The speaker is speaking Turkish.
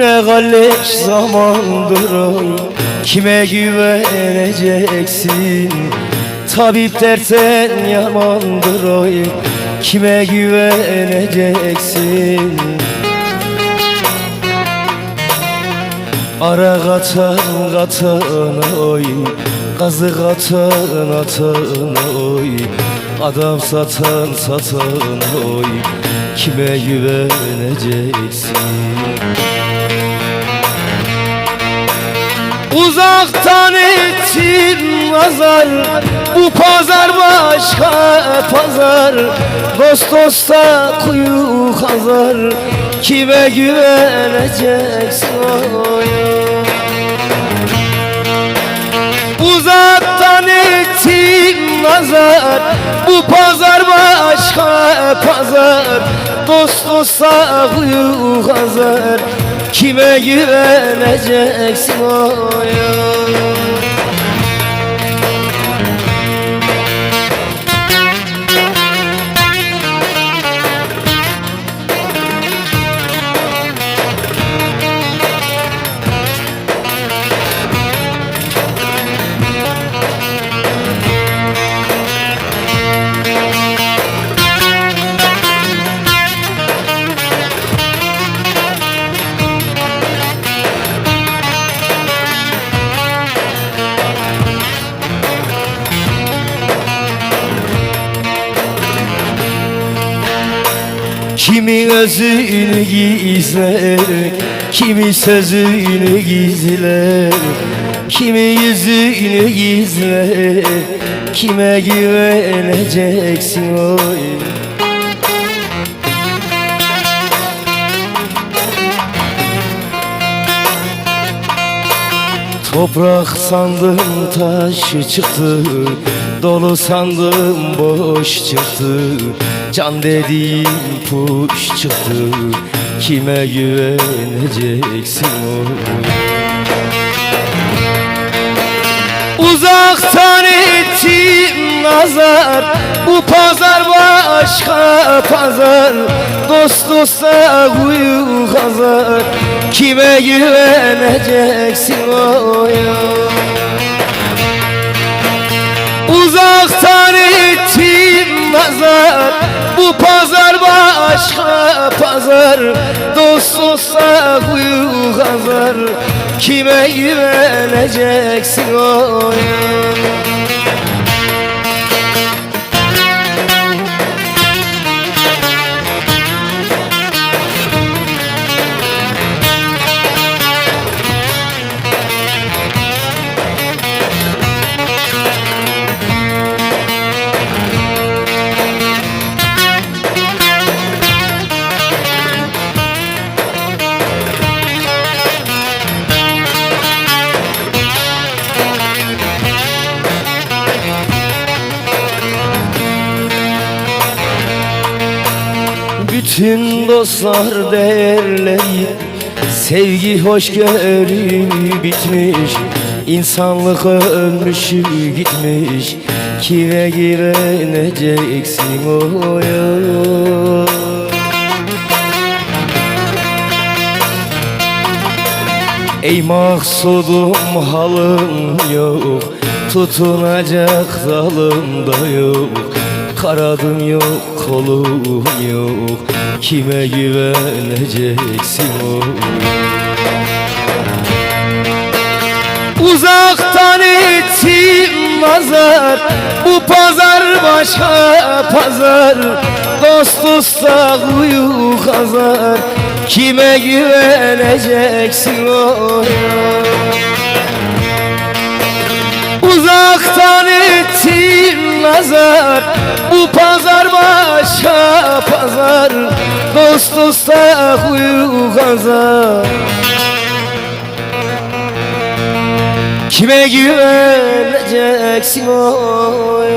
kalleş zamandır oy. Kime güveneceksin? Tabip dersen yamandır oy. Kime güveneceksin? Ara katan katana oy. Kazı katan atana oy. Adam satan satana oy. Kime güveneceksin Uzaktan ettin nazar Bu pazar başka pazar. Dost dosta kuyu kazar Kime güveneceksin oy? Uzaktan ettin nazar Bu pazar başka pazar. Dost dosta kuyu kazar Kime güveneceksin oy Kimi özünü gizler Kimi sözünü gizler Kimi yüzünü gizler Kime güveneceksin oy Toprak sandım taş çıktı Dolu sandım boş çıktı. Can dediğim puş çıktı Kime güveneceksin oy Uzaktan ettim nazar Bu pazar başka pazar. Dost dosta kuyu Kime güveneceksin oy Uzaktan ettim nazar Bu pazar başka pazar. Dost dosta kuyu kazar Kime güveneceksin oy Bütün dostlar değerleri Sevgi hoşgörü bitmiş. İnsanlık ölmüş gitmiş. Kime güveneceksin oya Ey maksudum halım yok. Tutunacak dalım da yok Karadım yok kolum yok. Kime güveneceksin o Uzaktan ettim nazar. Bu pazar başka pazar. Dost dosta kuyu kazar Kime güveneceksin o Uzaktan nazar Bu pazar başka pazar Dost dosta kuyu kazar Kime güveneceksin oy